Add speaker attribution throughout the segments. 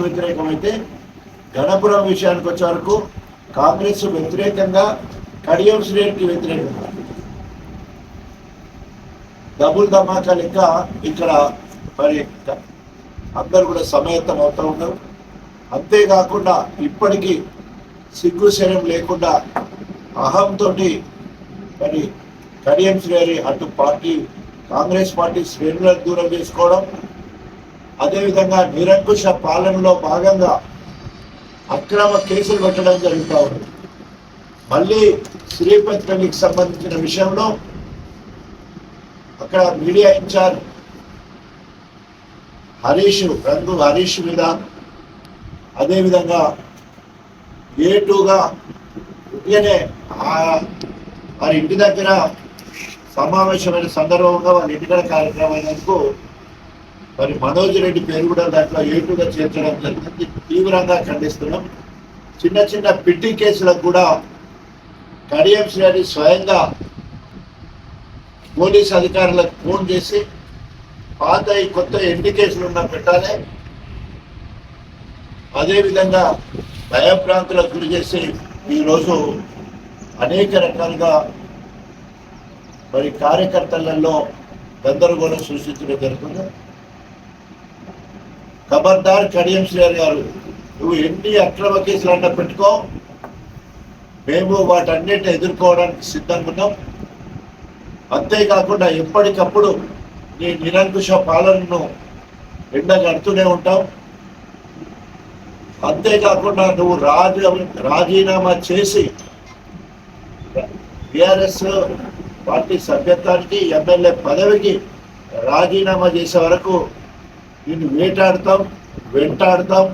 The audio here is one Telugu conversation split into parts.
Speaker 1: వ్యతిరేకమైతే గణపురం విషయానికి వచ్చే వరకు కాంగ్రెస్ వ్యతిరేకంగా కడియం శ్రేణికి వ్యతిరేకంగా డబుల్ ధమాకా లెక్క ఇక్కడ మరి అందరు కూడా సమయత్తం అవుతూ ఉన్నారు. అంతేకాకుండా ఇప్పటికీ సిగ్గు శరం లేకుండా అహంతో మరి కడియం శ్రేణి అటు పార్టీ కాంగ్రెస్ పార్టీ శ్రేణులను దూరం చేసుకోవడం అదేవిధంగా నిరంకుశ పాలనలో భాగంగా అక్రమ కేసులు పెట్టడం జరుగుతూ ఉంది. మళ్ళీ శ్రీపతి పెళ్ళికి సంబంధించిన విషయంలో అక్కడ మీడియా ఇన్ఛార్జ్ హరీష్ రంగు హరీష్ మీద అదేవిధంగా ఏ టూగా ఉట్టిగానే వారి ఇంటి దగ్గర సమావేశమైన సందర్భంగా వాళ్ళ ఇంటికడ కార్యక్రమం అయినందుకు మరి మనోజ్ రెడ్డి పేరు కూడా దాంట్లో ఏటుగా చేర్చడం జరిగింది. తీవ్రంగా ఖండిస్తున్నాం. చిన్న చిన్న పిట్టి కేసులకు కూడా కడియం శ్రేణి స్వయంగా పోలీస్ అధికారులకు ఫోన్ చేసి పాత కొత్త ఎన్ని కేసులు ఉన్నా పెట్టాలి. అదేవిధంగా భయభ్రాంతులకు గురి చేసి ఈరోజు అనేక రకాలుగా మరి కార్యకర్తలలో గందరగోళం సృష్టించడం జరుగుతుంది. ఖబర్దార్ కడియం శ్రీహరి గారు నువ్వు ఎన్ని అక్రమ కేసులు అన్న పెట్టుకో మేము వాటన్నిటిని ఎదుర్కోవడానికి సిద్ధంగా ఉన్నాం. అంతేకాకుండా ఎప్పటికప్పుడు నీ నిరంకుశ పాలనను ఎండగడుతూనే ఉంటాం. అంతేకాకుండా నువ్వు రాజీ రాజీనామా చేసి టిఆర్ఎస్ పార్టీ సభ్యత్వానికి ఎమ్మెల్యే పదవికి రాజీనామా చేసే వరకు నిన్ను వేటాడతాం వెంటాడతాం.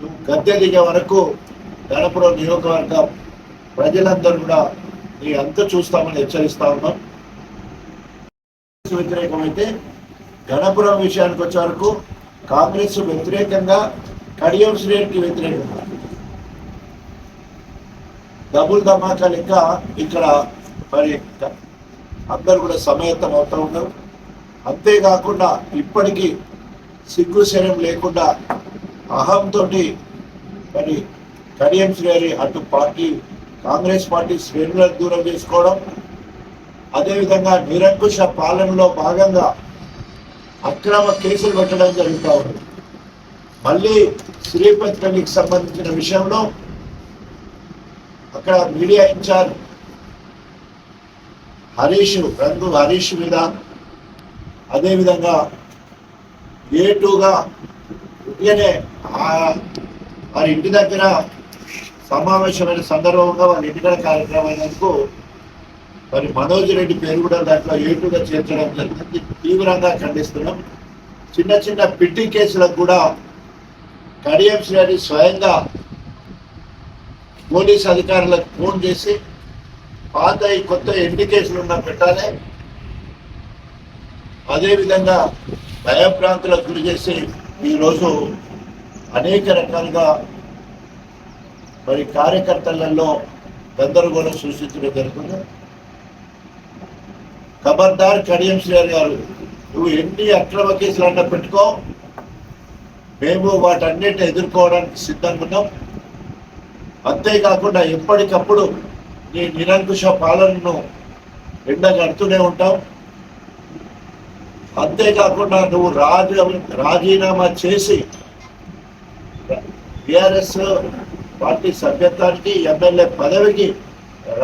Speaker 1: నువ్వు గద్దె దిగే వరకు గణపురం నియోజకవర్గం ప్రజలందరూ కూడా నీ అంత చూస్తామని హెచ్చరిస్తా ఉన్నాం. వ్యతిరేకమైతే గణపురం విషయానికి వచ్చే వరకు కాంగ్రెస్ వ్యతిరేకంగా కడియం శ్రేణికి వ్యతిరేకంగా. డబుల్ ధమాకా లెక్క ఇక్కడ మరి అందరు కూడా సమయత్తం అవుతూ ఉన్నారు అంతేకాకుండా ఇప్పటికీ సిగ్గు శరం లేకుండా అహంతో మరి కడియం శ్రేణి అటు పార్టీ కాంగ్రెస్ పార్టీ శ్రేణులను దూరం చేసుకోవడం అదేవిధంగా నిరంకుశ పాలనలో భాగంగా అక్రమ కేసులు పెట్టడం జరుగుతూ ఉంది మళ్ళీ శ్రీపతి పెళ్ళికి సంబంధించిన విషయంలో అక్కడ మీడియా ఇన్ఛార్జ్ హరీష్ రంగు హరీష్ మీద అదేవిధంగా ఏ టూగా ఉట్టిగానే ఆ- వారి ఇంటి దగ్గర సమావేశమైన సందర్భంగా వాళ్ళ ఇంటికడ కార్యక్రమం అయినందుకు మరి మనోజ్ రెడ్డి పేరు కూడా దాంట్లో ఏటుగా చేర్చడం జరిగింది. తీవ్రంగా ఖండిస్తున్నాం. చిన్న చిన్న పిట్టి కేసులకు కూడా కడియం శ్రేణి స్వయంగా పోలీస్ అధికారులకు ఫోన్ చేసి పాత కొత్త ఎన్ని కేసులు ఉన్నా పెట్టాలి. అదేవిధంగా భయభ్రాంతులకు గురి చేసి ఈరోజు అనేక రకాలుగా మరి కార్యకర్తలలో గందరగోళం సృష్టించడం జరుగుతుంది. ఖబర్దార్ కడియం శ్రీహర్ గారు నువ్వు ఎన్ని అక్రమ కేసులు అన్న పెట్టుకో మేము వాటన్నిటిని ఎదుర్కోవడానికి సిద్ధంగా ఉన్నాం. అంతేకాకుండా ఎప్పటికప్పుడు నీ నిరంకుశ పాలనను ఎండగడుతూనే ఉంటాం. అంతేకాకుండా నువ్వు రాజీ రాజీనామా చేసి టిఆర్ఎస్ పార్టీ సభ్యత్వానికి ఎమ్మెల్యే పదవికి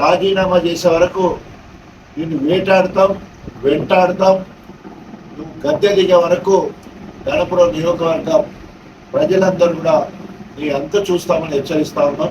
Speaker 1: రాజీనామా చేసే వరకు నిన్ను వేటాడతాం వెంటాడతాం. నువ్వు గద్దె దిగే వరకు గణపురం నియోజకవర్గం ప్రజలందరూ కూడా నీ అంత చూస్తామని హెచ్చరిస్తా ఉన్నాం.